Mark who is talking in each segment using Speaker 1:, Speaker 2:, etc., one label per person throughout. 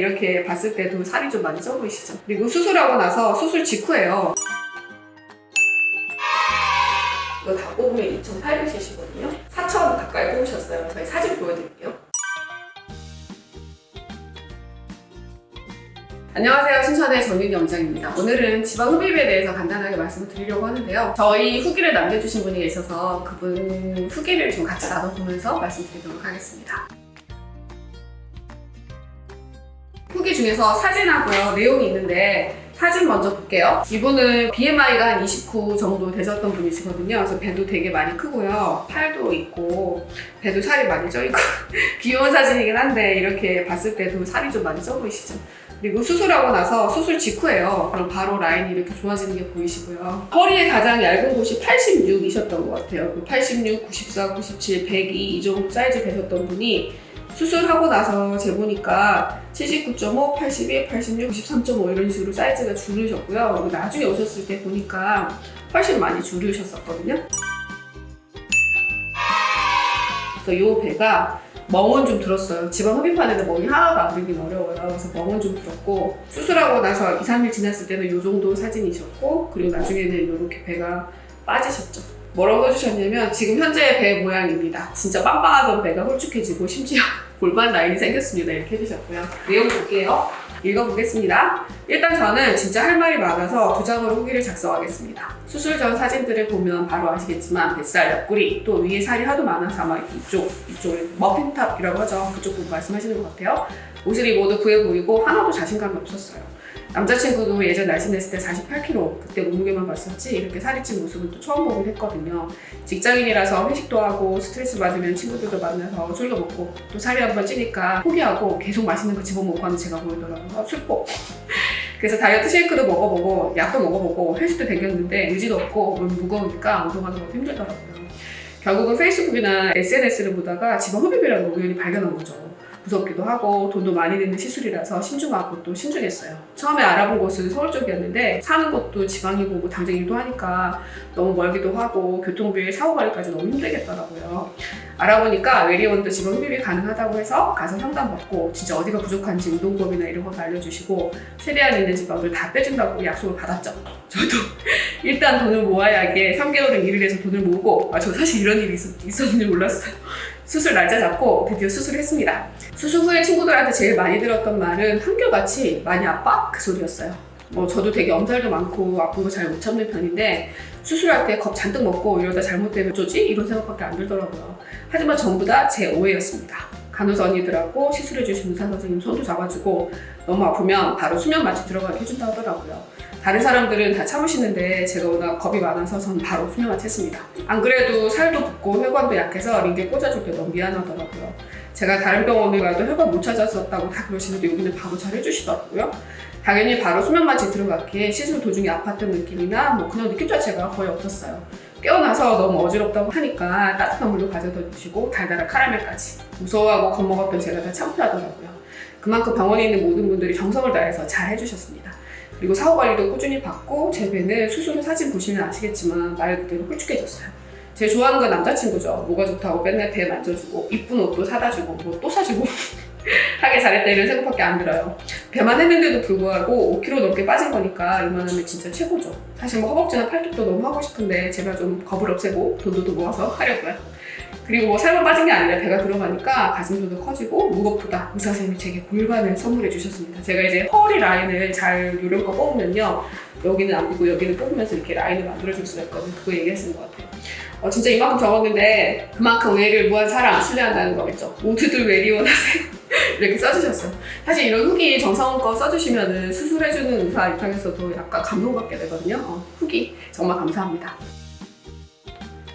Speaker 1: 이렇게 봤을 때도 살이 좀 많이 쪄 보이시죠? 그리고 수술하고 나서 수술 직후에요. 이거 다 뽑으면 2,800cc거든요. 4,000 가까이 뽑으셨어요. 저희 사진 보여드릴게요. 안녕하세요. 신천의 정윤 영장입니다. 오늘은 지방 흡입에 대해서 간단하게 말씀을 드리려고 하는데요. 저희 후기를 남겨주신 분이 계셔서 그분 후기를 좀 같이 나눠보면서 말씀드리도록 하겠습니다. 후기 중에서 사진하고요 내용이 있는데 사진 먼저 볼게요. 이분은 BMI가 한 29 정도 되셨던 분이시거든요. 그래서 배도 되게 많이 크고요. 팔도 있고 배도 살이 많이 쪄 있고 귀여운 사진이긴 한데 이렇게 봤을 때도 살이 좀 많이 쪄 보이시죠? 그리고 수술하고 나서 수술 직후에요. 그럼 바로 라인이 이렇게 좋아지는 게 보이시고요. 허리의 가장 얇은 곳이 86이셨던 것 같아요. 그 86, 94, 97, 102 이 정도 사이즈 되셨던 분이 수술하고 나서 재보니까 79.5, 82, 86, 93.5 이런 식으로 사이즈가 줄으셨고요. 나중에 오셨을 때 보니까 훨씬 많이 줄으셨었거든요. 그래서 이 배가 멍은 좀 들었어요. 지방 흡입하는데 멍이 하나도 안 들긴 어려워요. 그래서 멍은 좀 들었고 수술하고 나서 2, 3일 지났을 때는 이 정도 사진이셨고 그리고 나중에는 이렇게 배가 빠지셨죠. 뭐라고 써주셨냐면 지금 현재의 배 모양입니다. 진짜 빵빵하던 배가 홀쭉해지고 심지어 골반 라인이 생겼습니다. 이렇게 해주셨고요. 내용 볼게요. 읽어보겠습니다. 일단 저는 진짜 할 말이 많아서 두 장으로 후기를 작성하겠습니다. 수술 전 사진들을 보면 바로 아시겠지만 뱃살, 옆구리, 또 위에 살이 하도 많아서 아마 이쪽, 이쪽에 머핀탑이라고 하죠. 그쪽 부분 말씀하시는 것 같아요. 옷을 입어도 부해 보이고 하나도 자신감이 없었어요. 남자친구도 예전 날씬했을 때 48kg 그때 몸무게만 봤었지 이렇게 살이 찐 모습은 또 처음 보긴 했거든요. 직장인이라서 회식도 하고 스트레스 받으면 친구들도 만나서 술도 먹고 또 살이 한번 찌니까 포기하고 계속 맛있는 거 집어먹고 하는 제가 보이더라고요. 아, 슬퍼. 그래서 다이어트 쉐이크도 먹어보고 약도 먹어보고 헬스도 댕겼는데 의지도 없고 몸 무거우니까 운동하는 것도 힘들더라고요. 결국은 페이스북이나 SNS를 보다가 지방 흡입이라는 걸 우연히 발견한 거죠. 무섭기도 하고 돈도 많이 드는 시술이라서 신중하고 또 신중했어요. 처음에 알아본 곳은 서울 쪽이었는데 사는 곳도 지방이고 뭐 당장 일도 하니까 너무 멀기도 하고 교통비 사고 관리까지 너무 힘들겠더라고요. 알아보니까 외리원도 지방 흡입이 가능하다고 해서 가서 상담받고 진짜 어디가 부족한지 운동법이나 이런 것도 알려주시고 최대한 있는 지방을 다 빼준다고 약속을 받았죠. 저도 일단 돈을 모아야게 3개월은 일을 해서 돈을 모으고 아 저 사실 이런 일이 있었, 있었는지 몰랐어요. 수술 날짜 잡고 드디어 수술을 했습니다. 수술 후에 친구들한테 제일 많이 들었던 말은 한결같이 많이 아파? 그 소리였어요. 뭐 저도 되게 엄살도 많고 아픈 거 잘 못 참는 편인데 수술할 때 겁 잔뜩 먹고 이러다 잘못되면 어쩌지? 이런 생각밖에 안 들더라고요. 하지만 전부 다 제 오해였습니다. 간호사 언니들하고 시술해주신 의사 선생님 손도 잡아주고 너무 아프면 바로 수면 마취 들어가게 해준다 하더라고요. 다른 사람들은 다 참으시는데 제가 워낙 겁이 많아서 전 바로 수면 마취 했습니다. 안 그래도 살도 붓고 혈관도 약해서 링게 꽂아줄 때 너무 미안하더라고요. 제가 다른 병원을 가도 혈관 못 찾았었다고 다 그러시는데 여기는 바로 잘 해주시더라고요. 당연히 바로 수면 마취 들어갔기에 시술 도중에 아팠던 느낌이나 뭐 그런 느낌 자체가 거의 없었어요. 깨어나서 너무 어지럽다고 하니까 따뜻한 물로 가져다 주시고 달달한 카라멜까지 무서워하고 겁먹었던 제가 다 창피하더라고요. 그만큼 병원에 있는 모든 분들이 정성을 다해서 잘 해주셨습니다. 그리고 사후 관리도 꾸준히 받고 제 배는 수술 후 사진 보시면 아시겠지만 말 그대로 홀쭉해졌어요. 제일 좋아하는 건 남자친구죠. 뭐가 좋다고 맨날 배 만져주고 이쁜 옷도 사다 주고 뭐 또 사주고 하게 잘했다 이런 생각밖에 안 들어요. 배만 했는데도 불구하고 5kg 넘게 빠진 거니까 이만하면 진짜 최고죠. 사실 뭐 허벅지나 팔뚝도 너무 하고 싶은데 제가 좀 겁을 없애고 돈도 더 모아서 하려고요. 그리고 뭐 살만 빠진 게 아니라 배가 들어가니까 가슴도 더 커지고 무겁보다 의사 선생님이 제게 골반을 선물해 주셨습니다. 제가 이제 허리 라인을 잘 요령껏 뽑으면요. 여기는 안 보고 여기는 뽑으면서 이렇게 라인을 만들어줄 수가 있거든요. 그거 얘기하시는 것 같아요. 어, 진짜 이만큼 적었는데 그만큼 외를 무한 사랑 신뢰한다는 거겠죠. 모두들 외리원 하세요. 이렇게 써주셨어요. 사실 이런 후기 정성껏 써주시면은 수술해주는 의사 입장에서도 약간 감동받게 되거든요. 어, 후기 정말 감사합니다.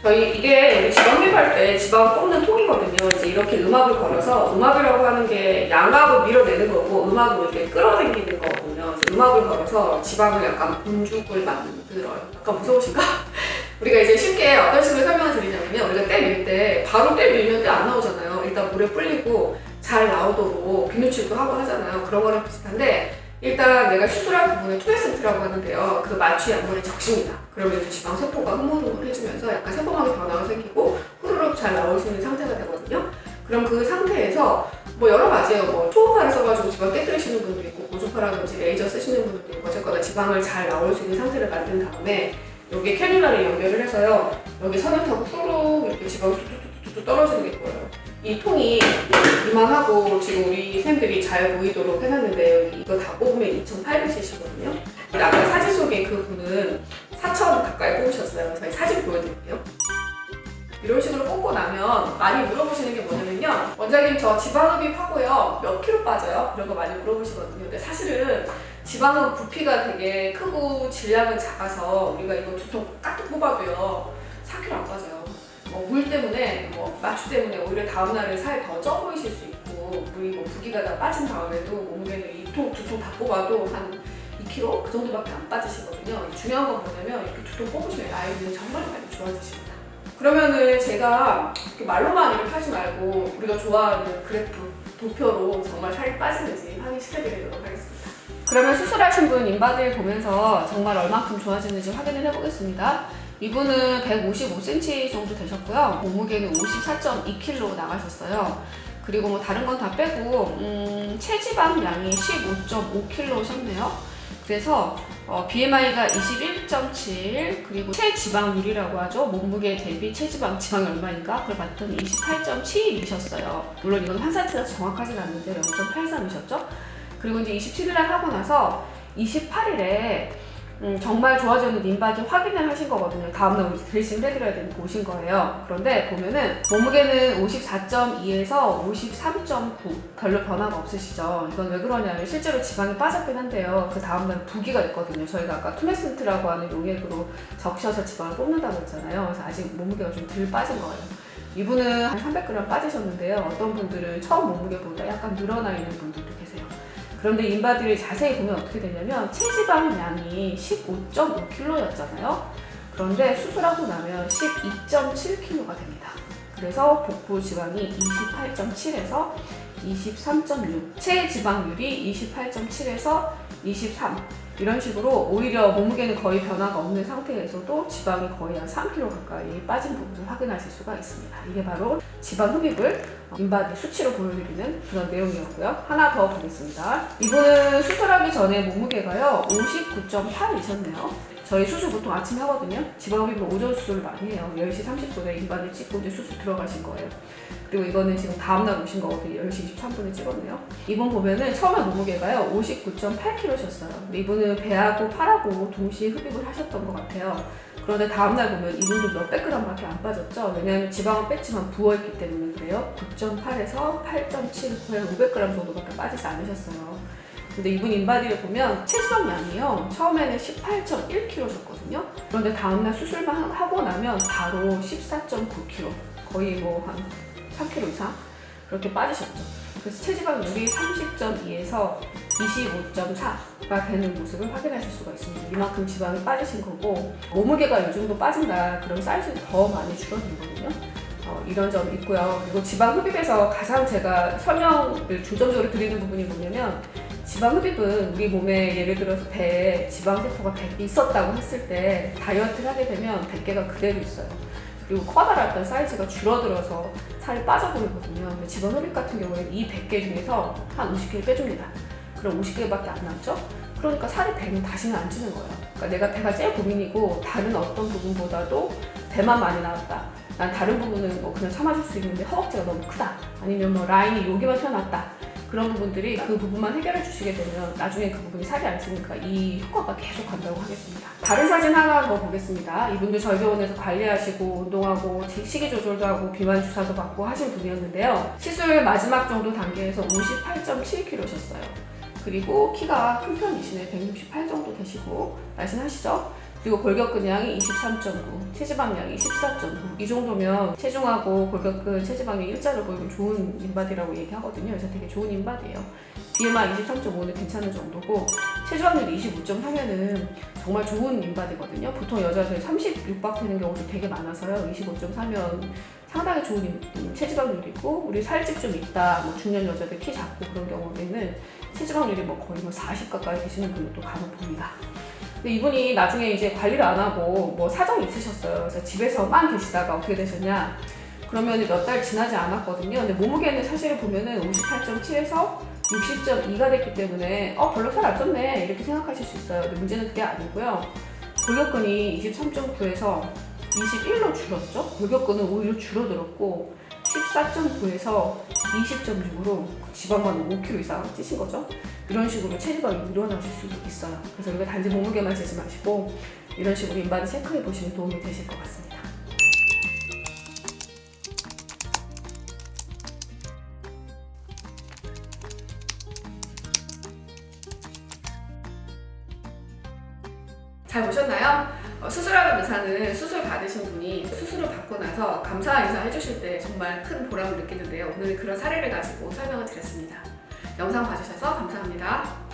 Speaker 1: 저희 이게 지방 흡입할 때 지방 뽑는 통이거든요. 이제 이렇게 음압을 걸어서 음압이라고 하는 게 양압을 밀어내는 거고 음압을 이렇게 끌어당기는 거거든요. 음압을 걸어서 지방을 약간 분죽을 만들어요. 약간 무서우신가? 우리가 이제 쉽게 어떤 식으로 설명을 드리냐면요. 우리가 때 밀 때 바로 때 밀면 때안 나오잖아요. 일단 물에 불리고 잘 나오도록 비누칠도 하고 하잖아요. 그런 거랑 비슷한데 일단 내가 수술한 부분을 투에센트라고 하는데요. 그 마취 양분을 적십니다. 그러면 지방 세포가 흐물흐물 해주면서 약간 세포막이 변화가 생기고 후루룩 잘 나올 수 있는 상태가 되거든요. 그럼 그 상태에서 뭐 여러 가지예요. 뭐 초음파를 써가지고 지방 깨뜨리시는 분도 있고 고주파라든지 레이저 쓰시는 분들도 있고 어쨌거나 지방을 잘 나올 수 있는 상태를 만든 다음에 여기 캐뉼라를 연결을 해서요. 여기 선을 타고 푸르 이렇게 지방이 뚝뚝뚝뚝 떨어지는 게 보여요. 이 통이 이만하고 지금 우리 쌤들이 잘 보이도록 해놨는데 이거 다 뽑으면 2,800cc거든요. 아까 사진 속에 그 분은 4,000 가까이 뽑으셨어요. 저희 사진 보여드릴게요. 이런 식으로 뽑고 나면 많이 물어보시는 게 뭐냐면요. 원장님 저 지방흡입 하고요. 몇 킬로 빠져요? 이런 거 많이 물어보시거든요. 근데 사실은 지방은 부피가 되게 크고 질량은 작아서 우리가 이거 두통 까뜩 뽑아도요. 4킬로 안 빠져요. 뭐물 때문에 뭐 마취 때문에 오히려 다음날에 살이 더쪄 보이실 수 있고 우리 뭐 부기가 다 빠진 다음에도 몸무게는 이통 두통다 뽑아도 한 2kg 그 정도밖에 안 빠지시거든요. 중요한 건 뭐냐면 이렇게 두통 뽑으시면 아이는 정말 많이 좋아지십니다. 그러면은 제가 말로만 이렇게 하지 말고 우리가 좋아하는 그래프 도표로 정말 살이 빠지는지 확인시켜드리도록 하겠습니다. 그러면 수술하신 분 인바디를 보면서 정말 얼마큼 좋아지는지 확인을 해보겠습니다. 이분은 155cm 정도 되셨고요. 몸무게는 54.2kg 나가셨어요. 그리고 뭐 다른 건 다 빼고 음, 체지방량이 15.5kg셨네요. 그래서 어, BMI가 21.7 그리고 체지방률이라고 하죠. 몸무게 대비 체지방 지방이 얼마인가? 그걸 봤더니 28.7이셨어요. 물론 이건 환산치가 정확하진 않는데 0.83이셨죠. 그리고 이제 27일 날 하고 나서 28일에 음, 정말 좋아졌는 인바디 확인을 하신 거거든요. 다음날 우리 드레싱 해드려야 되는 거 오신 거예요. 그런데 보면은 몸무게는 54.2에서 53.9 별로 변화가 없으시죠. 이건 왜 그러냐면 실제로 지방이 빠졌긴 한데요. 그 다음날 부기가 있거든요. 저희가 아까 투메슨트라고 하는 용액으로 적셔서 지방을 뽑는다고 했잖아요. 그래서 아직 몸무게가 좀 덜 빠진 거예요. 이분은 한 300g 빠지셨는데요. 어떤 분들은 처음 몸무게보다 약간 늘어나 있는 분들도 계세요. 그런데 인바디를 자세히 보면 어떻게 되냐면 체지방량이 15.5kg였잖아요. 그런데 수술하고 나면 12.7kg가 됩니다. 그래서 복부 지방이 28.7에서 23.6, 체지방률이 28.7에서 23 이런 식으로 오히려 몸무게는 거의 변화가 없는 상태에서도 지방이 거의 한 3kg 가까이 빠진 부분을 확인하실 수가 있습니다. 이게 바로 지방 흡입을 인바디 수치로 보여드리는 그런 내용이었고요. 하나 더 보겠습니다. 이분은 수술하기 전에 몸무게가요 59.8이셨네요. 저희 수술 보통 아침에 하거든요. 지방흡입은 오전 수술을 많이 해요. 10시 30분에 인바디 찍고 이제 수술 들어가신 거예요. 그리고 이거는 지금 다음날 오신 거거든요. 10시 23분에 찍었네요. 이분 보면은 처음에 몸무게가요 59.8kg셨어요. 근데 이분은 배하고 팔하고 동시에 흡입을 하셨던 것 같아요. 그런데 다음날 보면 이분도 몇백 그램밖에 안 빠졌죠. 왜냐하면 지방은 뺐지만 부어있기 때문에 그래요. 9.8에서 8.7, 거의 500g 정도밖에 빠지지 않으셨어요. 근데 이분 인바디를 보면 체지방량이요. 처음에는 18.1kg셨거든요. 그런데 다음날 수술만 하고 나면 바로 14.9kg. 거의 뭐 한 3kg 이상 그렇게 빠지셨죠. 그래서 체지방률이 30.2에서 25.4가 되는 모습을 확인하실 수가 있습니다. 이만큼 지방이 빠지신 거고 몸무게가 이 정도 빠진다 그럼 사이즈는 더 많이 줄어들거든요. 어, 이런 점 있고요. 그리고 지방 흡입에서 가장 제가 설명을 중점적으로 드리는 부분이 뭐냐면 지방 흡입은 우리 몸에 예를 들어서 배에 지방 세포가 100개 있었다고 했을 때 다이어트를 하게 되면 100개가 그대로 있어요. 그리고 커다랐던 사이즈가 줄어들어서 살이 빠져버리거든요. 근데 지방 흡입 같은 경우에는 이 100개 중에서 한 50개를 빼줍니다. 그럼 50개밖에 안 남죠? 그러니까 살이 100은 다시는 안 찌는 거예요. 그러니까 내가 배가 제일 고민이고 다른 어떤 부분보다도 배만 많이 나왔다. 난 다른 부분은 뭐 그냥 참아줄 수 있는데 허벅지가 너무 크다. 아니면 뭐 라인이 여기만 튀어났다. 그런 부분들이 그 부분만 해결해 주시게 되면 나중에 그 부분이 살이 안 찌니까 이 효과가 계속 간다고 하겠습니다. 다른 사진 하나 더 보겠습니다. 이분도 저희 병원에서 관리하시고 운동하고 식이 조절도 하고 비만 주사도 받고 하신 분이었는데요. 시술 마지막 정도 단계에서 58.7kg셨어요. 그리고 키가 큰 편이시네. 168 정도 되시고 날씬하시죠? 그리고 골격근량이 23.9, 체지방량이 14.9. 이 정도면 체중하고 골격근, 체지방이 일자로 보이면 좋은 인바디라고 얘기하거든요. 그래서 되게 좋은 인바디예요. BMI 23.5는 괜찮은 정도고 체지방률 25.3면은 정말 좋은 인바디거든요. 보통 여자들 36박 되는 경우도 되게 많아서요. 25.4면 상당히 좋은 인- 체지방률이고 우리 살집 좀 있다, 뭐 중년 여자들 키 작고 그런 경우에는 체지방률이 뭐 거의 뭐 40 가까이 되시는 분들도 간혹 봅니다. 근데 이분이 나중에 이제 관리를 안 하고 뭐 사정이 있으셨어요. 그래서 집에서만 계시다가 어떻게 되셨냐. 그러면 몇 달 지나지 않았거든요. 근데 몸무게는 사실 보면은 58.7에서 60.2가 됐기 때문에 어 별로 살 안 쪘네 이렇게 생각하실 수 있어요. 근데 문제는 그게 아니고요. 골격근이 23.9에서 21로 줄었죠. 골격근은 오히려 줄어들었고 14.9에서 20.6으로 지방만 5kg 이상 찌신 거죠. 이런 식으로 체지방이 일어나실 수 있어요. 그래서 이거 단지 몸무게만 재지 마시고 이런 식으로 인바디 체크해 보시면 도움이 되실 것 같습니다. 잘 보셨나요? 어, 수술하는 의사는 수술 받으신 분이 수술을 받고 나서 감사 인사 해주실 때 정말 큰 보람을 느끼는데요. 오늘 그런 사례를 가지고 설명을 드렸습니다. 영상 봐주셔서 감사합니다.